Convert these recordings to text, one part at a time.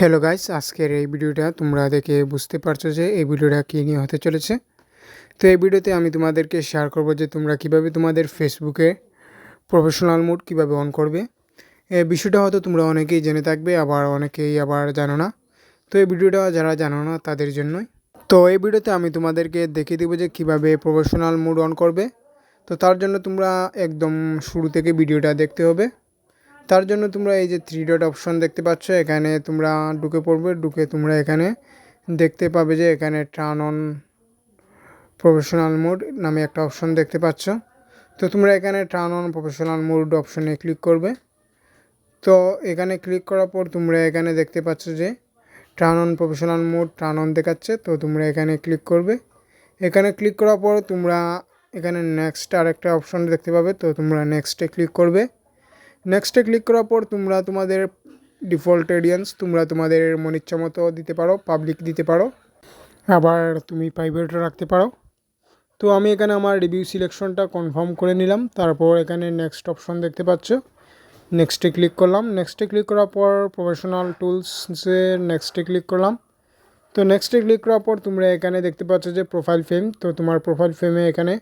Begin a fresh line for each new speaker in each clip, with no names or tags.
Hello guys আজকের এই ভিডিওটা তোমরা দেখে বুঝতে পারছ যে এই ভিডিওটা কী নিয়ে হতে চলেছে। তো এই ভিডিওতে আমি তোমাদেরকে শেয়ার করব যে তোমরা কীভাবে তোমাদের ফেসবুকে প্রফেশনাল মোড কীভাবে অন করবে। এই বিষয়টা হয়তো তোমরা অনেকেই জেনে থাকবে, আবার অনেকেই আবার জানো না। তো এই ভিডিওটা যারা জানো না, তাদের জন্যই। তো এই ভিডিওতে আমি তোমাদেরকে দেখিয়ে দেবো যে কীভাবে প্রফেশনাল মোড অন করবে। তো তার জন্য তোমরা একদম শুরু থেকে ভিডিওটা দেখতে হবে। তার জন্য তোমরা এই যে থ্রি ডট অপশন দেখতে পাচ্ছ, এখানে তোমরা ঢুকে পড়বে। ঢুকে তোমরা এখানে দেখতে পাবে যে এখানে টার্ন অন প্রফেশনাল মোড নামে একটা অপশন দেখতে পাচ্ছ। তো তোমরা এখানে টার্ন অন প্রফেশনাল মোড অপশনে ক্লিক করবে। তো এখানে ক্লিক করার পর তোমরা এখানে দেখতে পাচ্ছ যে turn on professional mode turn on দেখাচ্ছে, তো তোমরা এখানে ক্লিক করবে। এখানে ক্লিক করার পর তোমরা এখানে নেক্সট আর একটা অপশন দেখতে পাবে, তো তোমরা নেক্সটে ক্লিক করবে। নেক্সটে ক্লিক করার পর তোমরা তোমাদের ডিফল্ট অডিয়েন্স তোমরা তোমাদের মন ইচ্ছা মতো দিতে পারো পাবলিক দিতে পারো। আবার তুমি প্রাইভেটও রাখতে পারো। তো আমি এখানে আমার রিভিউ সিলেকশনটা কনফার্ম করে নিলাম, তারপর এখানে নেক্সট অপশন দেখতে পাচ্ছ। নেক্সটে ক্লিক করলাম। নেক্সটে ক্লিক করার পর প্রফেশনাল টুলসে নেক্সটে ক্লিক করলাম। তো নেক্সটে ক্লিক করার পর তোমরা এখানে দেখতে পাচ্ছ যে প্রোফাইল ফ্রেম তো তোমার প্রোফাইল ফ্রেমে এখানে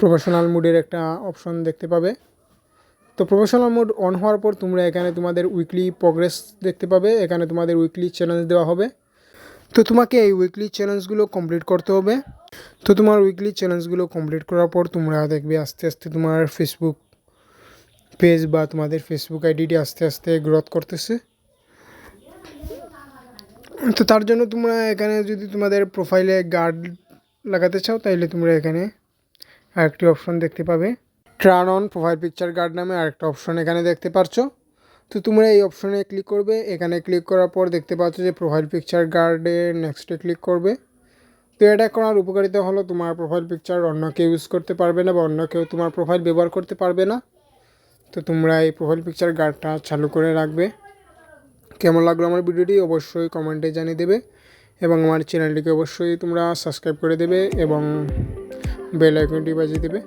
প্রফেশনাল মুডের একটা অপশন দেখতে পাবে। তো প্রফেশনাল মোড অন হওয়ার পর তোমরা এখানে তোমাদের উইকলি প্রোগ্রেস দেখতে পাবে। এখানে তোমাদের উইকলি চ্যালেঞ্জ দেওয়া হবে। তো তোমাকে এই উইকলি চ্যালেঞ্জগুলো কমপ্লিট করতে হবে। তো তোমার উইকলি চ্যালেঞ্জগুলো কমপ্লিট করার পর তোমরা দেখবে আস্তে আস্তে তোমার ফেসবুক পেজ বা তোমাদের ফেসবুক আইডিটি আস্তে আস্তে গ্রোথ করতেছে। তো তার জন্য তোমরা এখানে যদি তোমাদের প্রোফাইলে গার্ড লাগাতে চাও, তাইলে তোমরা এখানে আরেকটি অপশন দেখতে পাবে। Turn on profile picture guard নামে আরেকটা অপশন এখানে দেখতে পারছ। তো তোমরা এই অপশনে ক্লিক করবে। এখানে ক্লিক করার পর দেখতে পাচ্ছ যে প্রোফাইল পিকচার গার্ডে নেক্সটে ক্লিক করবে। তো এটা করার উপকারিতা হলো তোমার প্রোফাইল পিকচার অন্য কেউ ইউজ করতে পারবে না বা অন্য কেউ তোমার প্রোফাইল ব্যবহার করতে পারবে না। তো তোমরা এই প্রোফাইল পিকচার গার্ডটা চালু করে রাখবে। কেমন লাগল আমার ভিডিওটি অবশ্যই কমেন্টে জানিয়ে দেবে এবং আমার চ্যানেলটিকে অবশ্যই তোমরা সাবস্ক্রাইব করে দেবে এবং বেল আইকনটি বাজিয়ে দেবে।